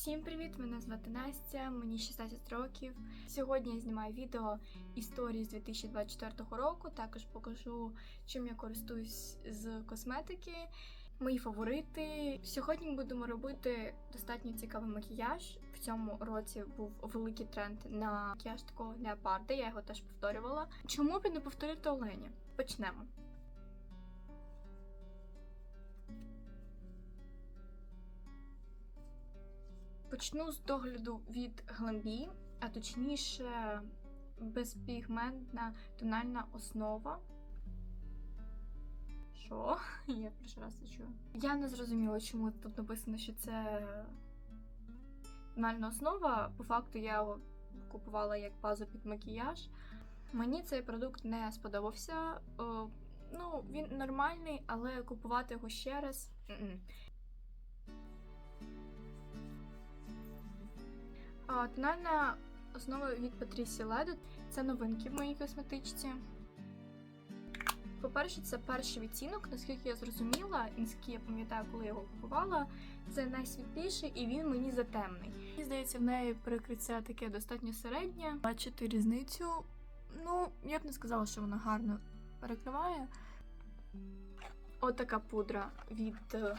Всім привіт! Мене звати Настя, мені 16 років. Сьогодні я знімаю відео історії з 2024 року. Також покажу, чим я користуюсь з косметики, мої фаворити. Сьогодні будемо робити достатньо цікавий макіяж. В цьому році був великий тренд на макіяж такого леопарда. Я його теж повторювала. Чому б не повторити Олені? Почнемо. Почну з догляду від Glambi, а точніше безпігментна тональна основа. Що? Я перший раз це чую. Я не зрозуміла, чому тут написано, що це тональна основа. По факту я купувала як базу під макіяж. Мені цей продукт не сподобався. Ну, він нормальний, але купувати його ще раз. Тональна основа від Patricia Ledo. Це новинки в моїй косметичці. По-перше, це перший відтінок, наскільки я зрозуміла, і наскільки я пам'ятаю, коли я його купувала. Це найсвітліший і він мені затемний. Мені здається, в неї перекриття таке достатньо середнє. Бачити різницю. Ну, я б не сказала, що вона гарно перекриває. От така пудра від е,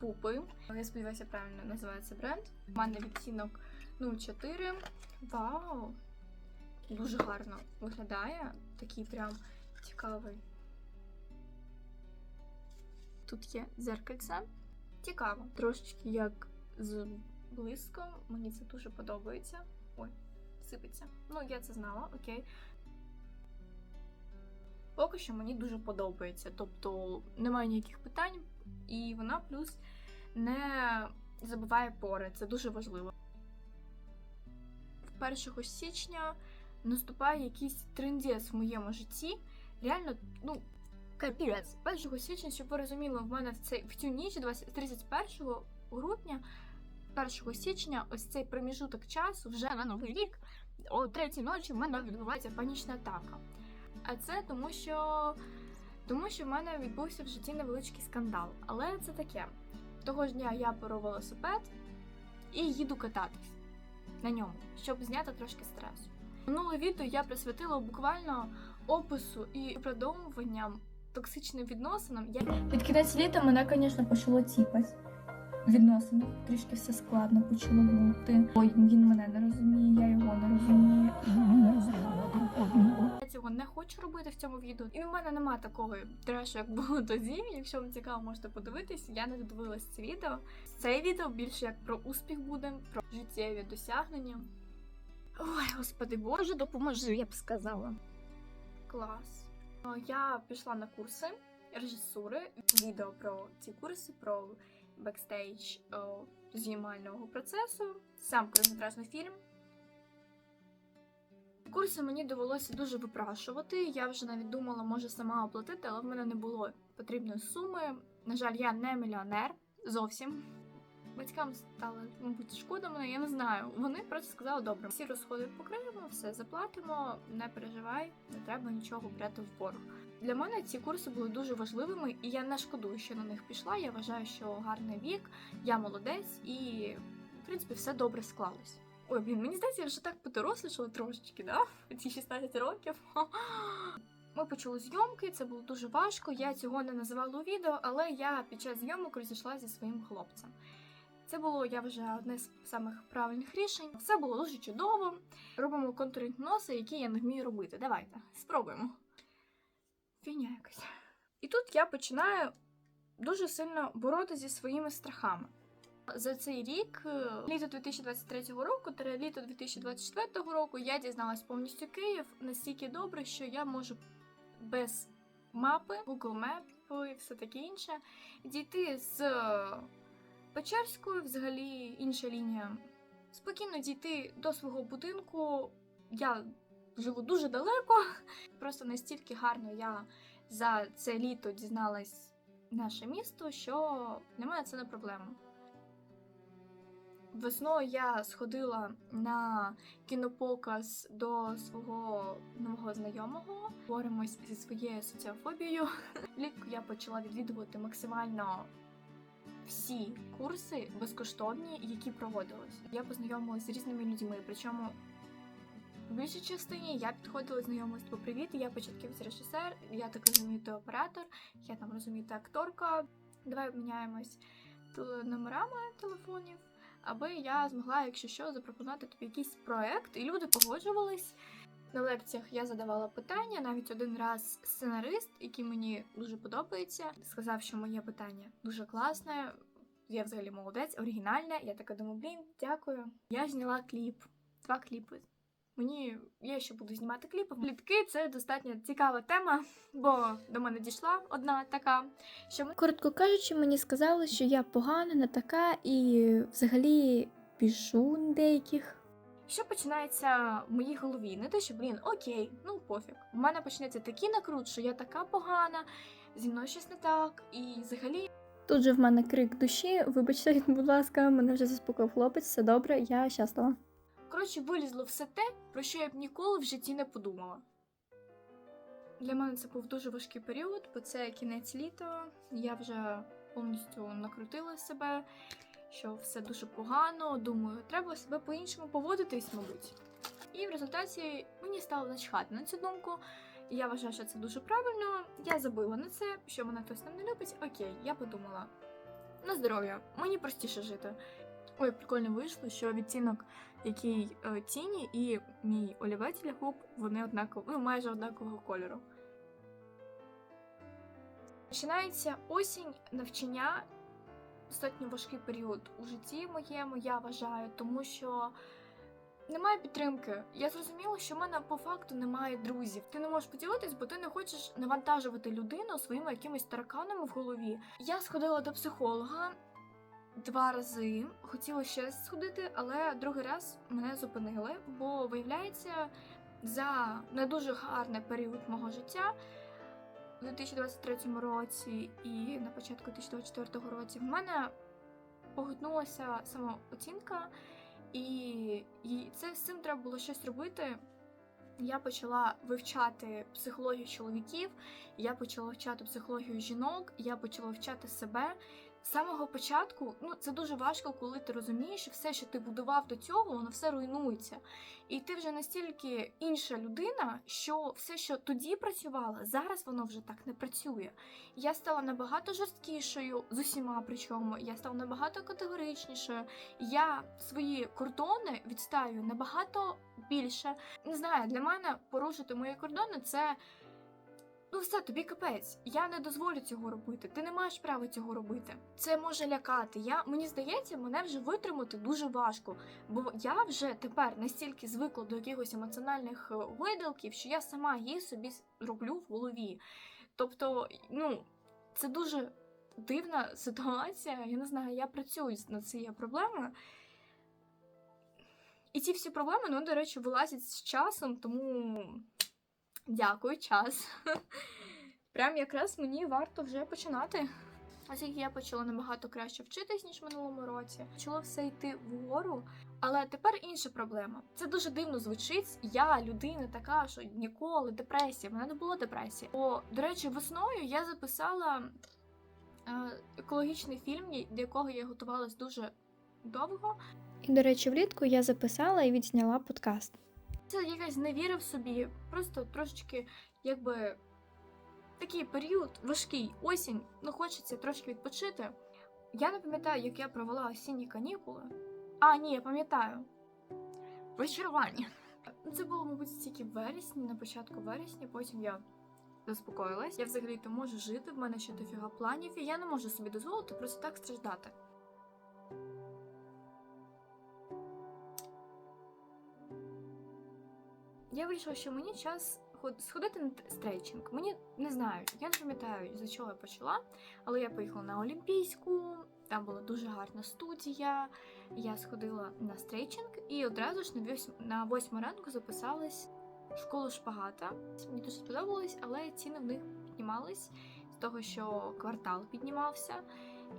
пупи. Я сподіваюся, правильно називається бренд. У мене відтінок 04. Вау! Дуже гарно виглядає. Такий прям цікавий. Тут є дзеркальце. Цікаво. Трошечки як з блиском. Мені це дуже подобається. Ой, сипеться. Ну, я це знала, окей. Поки що мені дуже подобається. Тобто немає ніяких питань, і вона плюс не забиває пори. Це дуже важливо. 1 січня наступає якийсь трендець в моєму житті. Реально, ну, капірець. 1 січня, щоб ви розуміли, в мене в, цей, в цю ніч, 20, 31 грудня, 1 січня, ось цей проміжуток часу, вже на новий рік, о третій ночі в мене відбувається панічна атака. А це тому, що тому що в мене відбувся в житті невеличкий скандал. Але це таке. Того ж дня я беру велосипед і їду кататись на ньому, щоб зняти трошки стресу. Минуле відео я присвятила буквально опису і продовжуванням токсичним відносинам. Я під кінець літа мене, звісно, почало ціпати. Відносини трішки все складно почало бути. Ой, він мене не розуміє, я його не розумію. Цього не хочу робити в цьому відео. І в мене немає такого трешу, як було тоді. Якщо вам цікаво, можете подивитись. Я не додивилась це відео. Це відео більше як про успіх буде, про життєві досягнення. Ой, господи боже, допоможи, я б сказала. Клас. Я пішла на курси режисури, відео про ці курси, про бекстейдж знімального процесу, сам короткометражний фільм. Курси мені довелося дуже випрашувати. Я вже навіть думала, може сама оплатити, але в мене не було потрібної суми. На жаль, я не мільйонер зовсім. Батькам стало, мабуть, шкода мене, я не знаю. Вони просто сказали, добре, всі розходи покриємо, все заплатимо, не переживай, не треба нічого брати в борг. Для мене ці курси були дуже важливими, і я не шкодую, що на них пішла. Я вважаю, що гарний вік, я молодець, і в принципі все добре склалось. Ой, блін, мені здається, я вже так подорослішала трошечки, да? Ці 16 років. Ми почали зйомки, це було дуже важко. Я цього не називала у відео, але я під час зйомок розійшла зі своїм хлопцем. Це було, я вже одне з самих правильних рішень. Все було дуже чудово. Робимо контуринг носа, який я не вмію робити. Давайте, спробуємо. Фігня якась. І тут я починаю дуже сильно боротися зі своїми страхами. За цей рік, е, літо 2023 року та літо 2024 року, я дізналась повністю Київ настільки добре, що я можу без мапи, Google Map і все таке інше дійти з Печерської, взагалі інша лінія. Спокійно дійти до свого будинку. Я живу дуже далеко. Просто настільки гарно я за це літо дізналась наше місто, що для мене це не проблема. Весною я сходила на кінопоказ до свого нового знайомого. Боремось зі своєю соціофобією. Влітку я почала відвідувати максимально всі курси безкоштовні, які проводились. Я познайомилася з різними людьми, причому в більшій частині я підходила знайомилась по привіт. Я початківець режисер, я так розумію, ти оператор, я там розумію, ти акторка. Давай обміняємось номерами телефонів, аби я змогла, якщо що, запропонувати тобі якийсь проект, і люди погоджувались. На лекціях я задавала питання. Навіть один раз сценарист, який мені дуже подобається, сказав, що моє питання дуже класне. Я взагалі молодець, оригінальне. Я така думаю, блін, дякую. Я зняла кліп, два кліпи. Мені я ще буду знімати кліпи. Плітки це достатньо цікава тема, бо до мене дійшла одна така, що ми Коротко кажучи, мені сказали, що я погана, не така і взагалі пішу деяких. Що починається в моїй голові? Не те, що блін, окей, ну пофіг. У мене почнеться такий накрут, що я така погана, зі мною щось не так, і взагалі Тут же в мене крик душі. Вибачте, будь ласка, мене вже заспокоїв хлопець, все добре, я щаслива. Коротше вилізло все те, про що я б ніколи в житті не подумала. Для мене це був дуже важкий період, бо це кінець літа. Я вже повністю накрутила себе, що все дуже погано. Думаю, треба себе по-іншому поводитись, мабуть. І в результаті мені стало начхати на цю думку. Я вважаю, що це дуже правильно. Я забила на це, що мене хтось там не любить. Окей, я подумала. На здоров'я, мені простіше жити. Ой, прикольно вийшло, що відтінок, який е, тіні, і мій олівець губ, вони однаково, ну, майже однакового кольору. Починається осінь навчання, достатньо важкий період у житті моєму, я вважаю, тому що немає підтримки. Я зрозуміла, що в мене по факту немає друзів. Ти не можеш поділитись, бо ти не хочеш навантажувати людину своїми якимись тараканами в голові. Я сходила до психолога два рази. Хотіла ще сходити, але другий раз мене зупинили, бо виявляється, за не дуже гарний період мого життя. У 2023 році і на початку 2024 році в мене поготнулася самооцінка, і, і це з цим треба було щось робити. Я почала вивчати психологію чоловіків, я почала вивчати психологію жінок, я почала вивчати себе. З самого початку, ну це дуже важко, коли ти розумієш, що все, що ти будував до цього, воно все руйнується. І ти вже настільки інша людина, що все, що тоді працювало, зараз воно вже так не працює. Я стала набагато жорсткішою з усіма, причому я стала набагато категоричнішою. Я свої кордони відстаю набагато більше. Не знаю, для мене порушити мої кордони це. Ну, все, тобі капець. Я не дозволю цього робити. Ти не маєш права цього робити. Це може лякати. Я мені здається, мене вже витримати дуже важко. Бо я вже тепер настільки звикла до якихось емоціональних е, видалків, що я сама їх собі роблю в голові. Тобто, ну, це дуже дивна ситуація. Я не знаю, я працюю над цією проблемою. І ці всі проблеми, ну, до речі, вилазять з часом, тому дякую, час. Прям якраз мені варто вже починати. Оскільки я почала набагато краще вчитись, ніж в минулому році. Почало все йти вгору. Але тепер інша проблема. Це дуже дивно звучить. Я людина така, що ніколи депресія. В мене не було депресії. Бо, до речі, весною я записала е, екологічний фільм, до якого я готувалась дуже довго. І, до речі, влітку я записала і відзняла подкаст. Це якась невіра в собі, просто трошечки, якби такий період важкий, осінь, ну хочеться трошки відпочити. Я не пам'ятаю, як я провела осінні канікули. А, ні, я пам'ятаю. Розчарування. Ну, Це було, мабуть, тільки в вересні, на початку вересня, потім я заспокоїлась. Я взагалі-то можу жити, в мене ще дофіга планів, і я не можу собі дозволити просто так страждати. Я вирішила, що мені час ход- сходити на стрейчинг. Мені не знаю, я не пам'ятаю, за чого я почала, але я поїхала на Олімпійську, там була дуже гарна студія. Я сходила на стрейчинг і одразу ж на восьму ранку записалась в школу шпагата. Мені дуже сподобалось, але ціни в них піднімались з того, що квартал піднімався.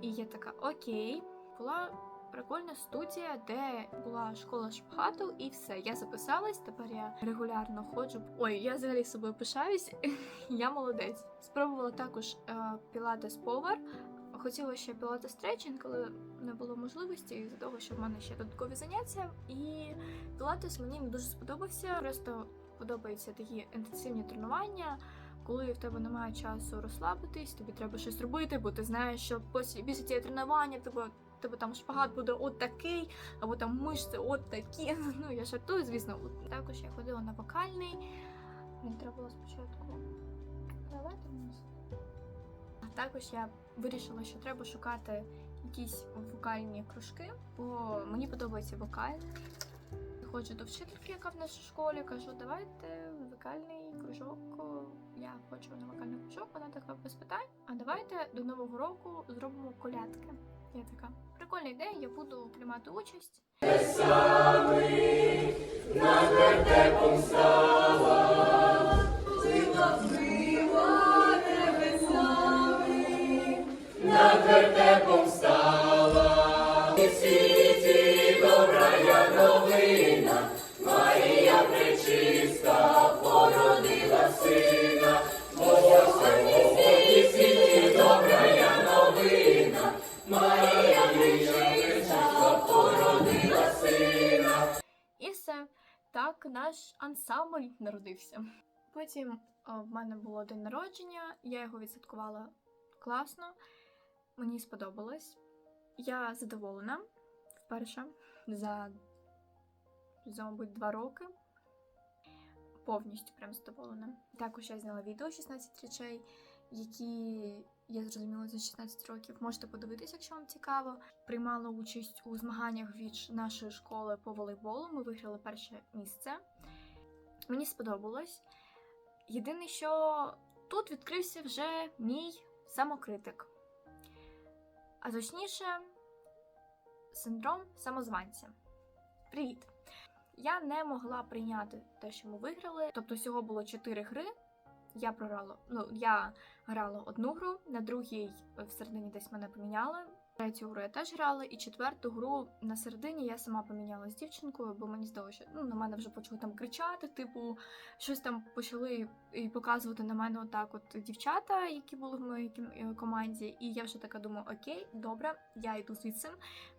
І я така, окей, була прикольна студія, де була школа шпагату, і все. Я записалась. Тепер я регулярно ходжу. Ой, я взагалі собою пишаюсь. я молодець. Спробувала також пілатес повер. хотіла ще пілати стретчинг, але не було можливості із-за того, що в мене ще додаткові заняття. І пілатес мені дуже сподобався. Просто подобаються такі інтенсивні тренування, коли в тебе немає часу розслабитись, тобі треба щось робити, бо ти знаєш, що після, цієї тренування тебе, тебе там шпагат буде от такий, або там мишці от такі. Ну я жартую, звісно. Також я ходила на вокальний. Мені треба було спочатку давайте вниз. А також я вирішила, що треба шукати якісь вокальні кружки, бо мені подобається вокаль. Ходжу до вчительки, яка в нашій школі, кажу, давайте вокальний кружок. Я хочу на вокальний кружок, вона така без питань. А давайте до нового року зробимо колядки. Я така, прикольна ідея, я буду приймати участь. І Так наш ансамбль народився. Потім о, в мене було день народження, я його відсвяткувала класно, мені сподобалось. Я задоволена вперше за, за мабуть, два роки. Повністю прям задоволена. Також я зняла відео 16 речей, які я зрозуміла за 16 років. Можете подивитися, якщо вам цікаво. Приймала участь у змаганнях від нашої школи по волейболу. Ми виграли перше місце. Мені сподобалось. Єдине, що тут відкрився вже мій самокритик. А точніше, синдром самозванця. Привіт! Я не могла прийняти те, що ми виграли. Тобто, всього було 4 гри. Я програла. Ну, я грала одну гру, на другій е, всередині десь мене поміняли. Третю гру я теж грала, і четверту гру на середині я сама поміняла з дівчинкою, бо мені здалося, що ну, на мене вже почали там кричати, типу, щось там почали і показувати на мене отак, от дівчата, які були в моїй е, команді. І я вже така думаю, окей, добре, я йду звідси.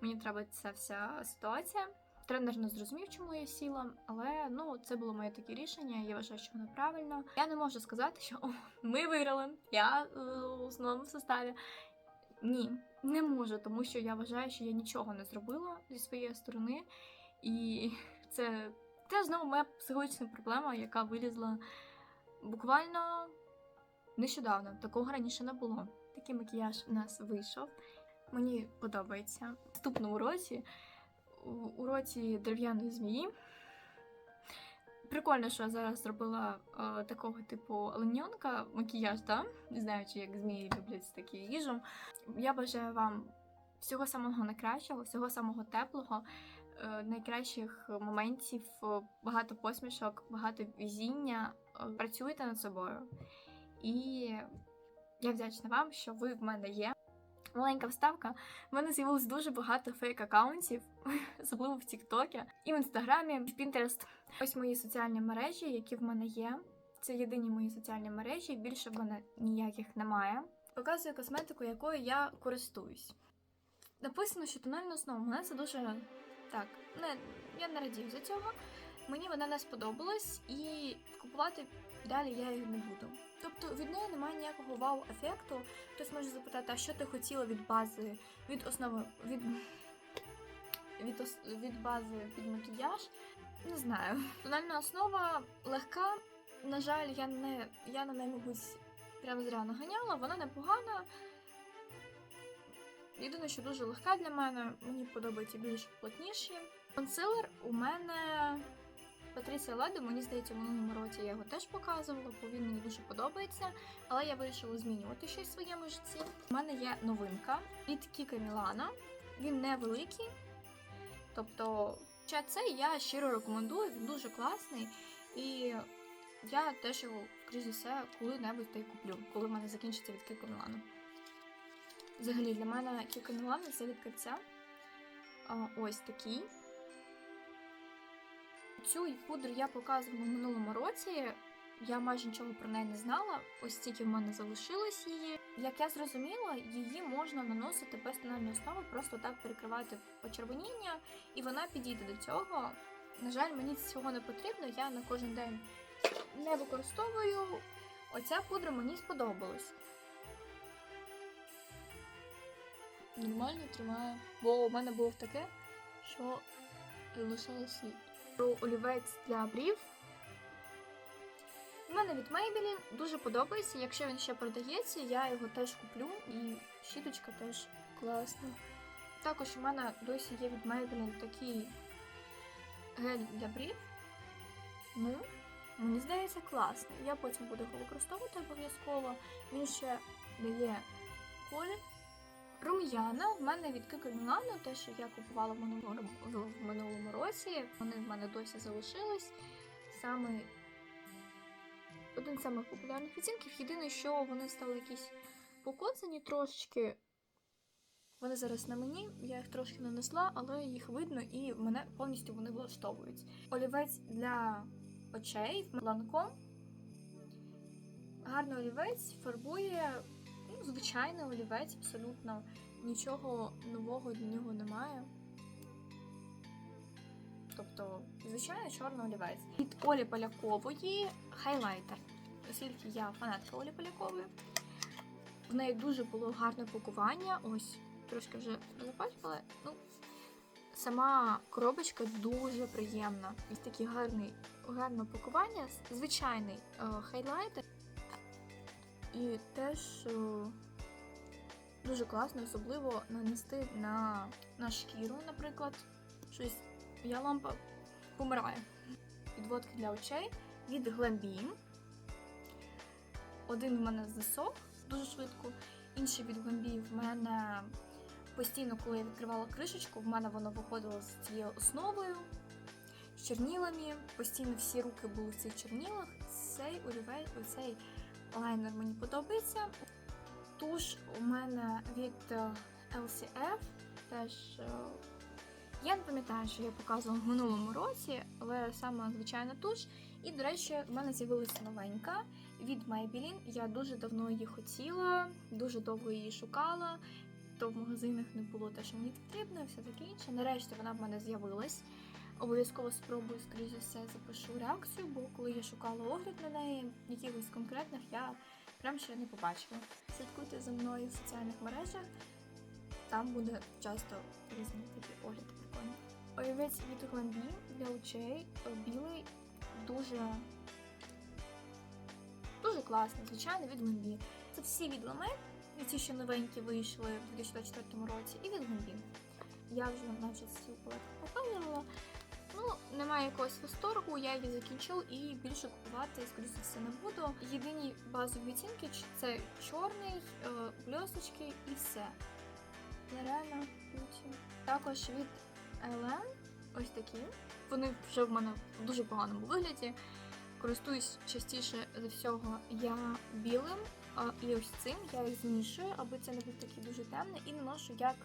Мені треба ця вся ситуація. Тренер не зрозумів, чому я сіла, але ну це було моє таке рішення. Я вважаю, що воно правильно. Я не можу сказати, що о, ми виграли. Я е, у основному составі. Ні, не можу, тому що я вважаю, що я нічого не зробила зі своєї сторони, і це, це знову моя психологічна проблема, яка вилізла буквально нещодавно. Такого раніше не було. Такий макіяж у нас вийшов. Мені подобається. В наступному році у уроці дерев'яної змії. Прикольно, що я зараз зробила е, такого типу оленьонка макіяж, да? Не знаю, чи як змії люблять такі їжу. Я бажаю вам всього самого найкращого, всього самого теплого, е, найкращих моментів, е, багато посмішок, багато везіння. Е, Працюйте над собою. І я вдячна вам, що ви в мене є. Маленька вставка. В мене з'явилось дуже багато фейк-аккаунтів, особливо в Тіктокі, і в Інстаграмі, і в Пінтерест. Ось мої соціальні мережі, які в мене є. Це єдині мої соціальні мережі, більше в мене ніяких немає. Показую косметику, якою я користуюсь. Написано, що тональна основа. Мене це дуже так. Не, я не радію за цього. Мені вона не сподобалась, і купувати далі я її не буду. Тобто від неї немає ніякого вау-ефекту. Хтось може запитати, а що ти хотіла від бази, від основи, від, від, ос- від бази під макіяж? Не знаю. Тональна основа легка. На жаль, я не я на неї, мабуть, прямо зря наганяла, вона непогана. Єдине, що дуже легка для мене, мені подобається більш плотніші. Консилер у мене Патрісія Леду, мені здається, в минулому році я його теж показувала, бо він мені дуже подобається. Але я вирішила змінювати щось в своєму житті. У мене є новинка від Кіка Мілана. Він невеликий. Тобто, ще це я щиро рекомендую, він дуже класний. І я теж його, скоріш за все, коли-небудь та й куплю, коли в мене закінчиться від Кіка Мілану. Взагалі, для мене Кіка Мілана це відкриття. Ось такий. Цю пудру я показувала в минулому році. Я майже нічого про неї не знала, ось стільки в мене залишилось її. Як я зрозуміла, її можна наносити без тональної основи, просто так перекривати почервоніння, і вона підійде до цього. На жаль, мені цього не потрібно, я на кожен день не використовую. Оця пудра мені сподобалась. Нормально тримає. Бо у мене було таке, що лишало слід. Про олівець для брів. У мене від Maybelline дуже подобається. Якщо він ще продається, я його теж куплю. І щіточка теж класна. Також у мене досі є від Maybelline такий гель для брів. Ну, мені здається, класний. Я потім буду його використовувати обов'язково. Він ще дає колір. Рум'яна в мене від Milano, те, що я купувала в минулому, в минулому році. Вони в мене досі залишились. Саме один з самих популярних відцінків. Єдине, що вони стали якісь покоцані трошечки. Вони зараз на мені, я їх трошки нанесла, але їх видно і мене повністю вони влаштовують. Олівець для очей Lancome. Гарний олівець фарбує ну, звичайний олівець, абсолютно нічого нового для нього немає. Тобто, звичайно, чорний олівець. Від Олі Полякової хайлайтер. Оскільки я фанатка Олі Полякової. В неї дуже було гарне пакування. Ось, трошки вже запачкала. Ну, сама коробочка дуже приємна. Ось таке гарний, гарне пакування, звичайний е, хайлайтер. І теж дуже класно, особливо нанести на, на шкіру, наприклад. Щось я лампа помирає. Підводки для очей від Glambeam. Один в мене засох дуже швидко, інший від Glambeam в мене постійно, коли я відкривала кришечку, в мене воно виходило з цією основою, з чорнілами. Постійно всі руки були в цих чорнілах. Цей олівець, оцей лайнер мені подобається. Туш у мене від е, LCF. Теж е, я не пам'ятаю, що я показувала в минулому році, але саме звичайна туш. І, до речі, в мене з'явилася новенька від Maybelline. Я дуже давно її хотіла, дуже довго її шукала. То в магазинах не було те, що мені потрібно, все таке інше. Нарешті вона в мене з'явилась. Обов'язково спробую, скоріш за все, запишу реакцію, бо коли я шукала огляд на неї, якихось конкретних, я прям ще не побачила. Слідкуйте за мною в соціальних мережах, там буде часто різні такі огляди прикольні. Олівець від Гламбі для очей е, білий, дуже дуже класний, звичайно, від Гламбі. Це всі від Ламе, і ці, що новенькі вийшли в 2024 році, і від Гламбі. Я вже наче цю палетку показувала. Ну, немає якогось восторгу, я її закінчу і більше купувати, скоріше за все, не буду. Єдині базові ч- це чорний, е, бльосочки і все. Нереально круті. Також від Елен ось такі. Вони вже в мене в дуже поганому вигляді. Користуюсь частіше за всього я білим, і ось цим я їх змішую, аби це не був такий дуже темний, і наношу як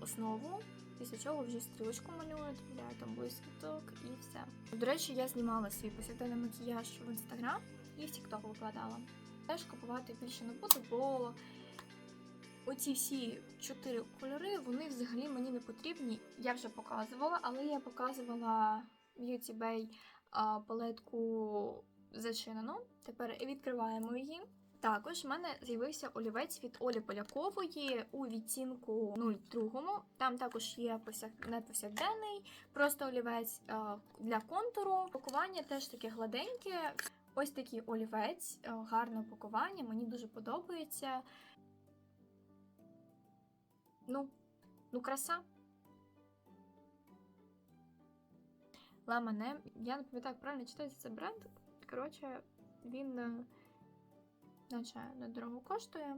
основу. Після чого вже стрілочку малюю, додаю там блискіток і все. До речі, я знімала свій повсякденний макіяж в інстаграм і в TikTok викладала. Теж купувати більше не буду, бо оці всі чотири кольори, вони взагалі мені не потрібні. Я вже показувала, але я показувала Beauty Bay палетку зачинену. Тепер відкриваємо її. Також в мене з'явився олівець від Олі Полякової у відтінку 02. Там також є повсяк... не повсякденний, просто олівець е, для контуру. Пакування теж таке гладеньке. Ось такий олівець, е, гарне пакування, мені дуже подобається. Ну, ну, краса. Ламане. Я не пам'ятаю, як правильно читається це бренд. Коротше, він. Наче недорого коштує.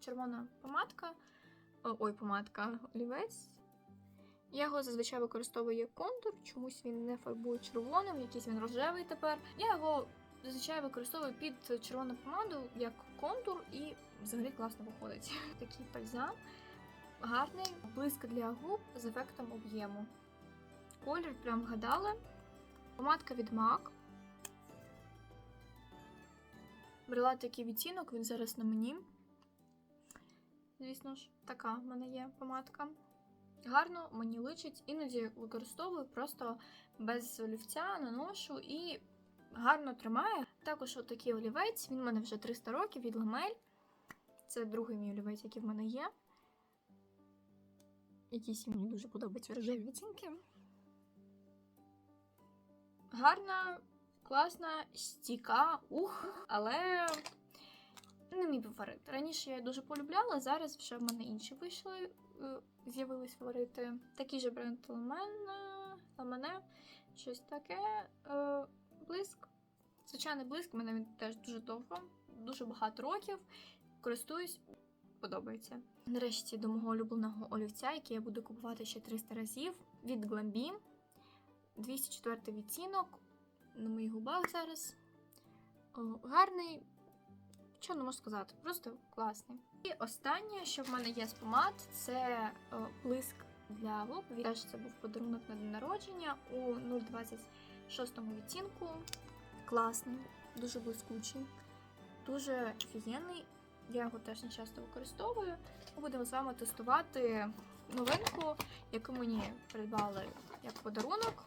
Червона помадка. Ой, помадка, олівець. Я його зазвичай використовую як контур, чомусь він не фарбує червоним, якийсь він рожевий тепер. Я його зазвичай використовую під червону помаду як контур і взагалі класно виходить. Такий бальзам. Гарний блиск для губ з ефектом об'єму. Колір прям вгадали. Помадка від MAC. Брала такий відтінок, він зараз на мені. Звісно ж, така в мене є помадка. Гарно мені личить, іноді використовую просто без олівця, наношу і гарно тримає. Також отакий олівець, він в мене вже 300 років від Ламель. Це другий мій олівець, який в мене є. Якісь мені дуже подобаються рожеві відтінки. Гарна, класна, стійка, ух, але не мій фаворит. Раніше я її дуже полюбляла, зараз вже в мене інші вийшли, е, з'явились фаворити. Такий же бренд Ламен, Ламене, щось таке. е, Блиск. Звичайний блиск, мене він теж дуже довго, дуже багато років. Користуюсь, подобається. Нарешті до мого улюбленого олівця, який я буду купувати ще 300 разів, від Glambi. 204 відтінок на моїх губах зараз. Гарний, що не можу сказати, просто класний. І останнє, що в мене є з помад, це блиск для губ. Теж це був подарунок на день народження у 026 відтінку. Класний, дуже блискучий, дуже офігенний. Я його теж не часто використовую. Ми будемо з вами тестувати новинку, яку мені придбали як подарунок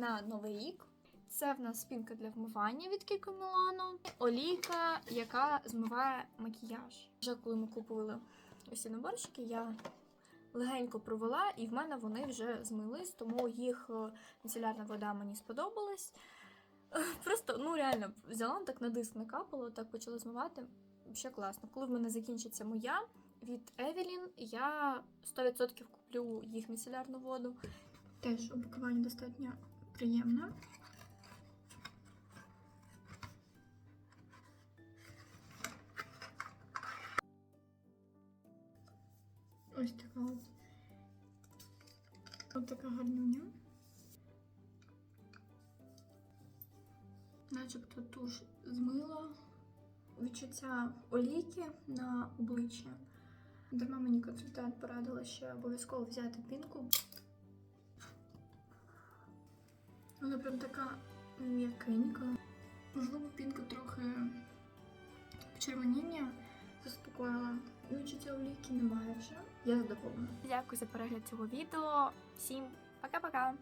на новий рік. Це в нас спінка для вмивання від Кіко Мілано, олійка, яка змиває макіяж. Вже коли ми купували усі наборчики, я легенько провела, і в мене вони вже змились, тому їх е, міцелярна вода мені сподобалась. Е, Просто, ну реально, взяла так на диск накапала, так почала змивати. Ще класно. Коли в мене закінчиться моя від Евелін, я 100% куплю їх міцелярну воду. Теж упакування достатньо приємне. Ось така от. Ось така гарнюня. Начебто туш змила. Відчуття олійки на обличчя. Дарма мені консультант порадила ще обов'язково взяти пінку. Вона прям така м'якенька. Можливо, пінка трохи почервоніння заспокоїла. Відчуття ліки немає вже. Я задоволена. Дякую за перегляд цього відео. Всім пока-пока!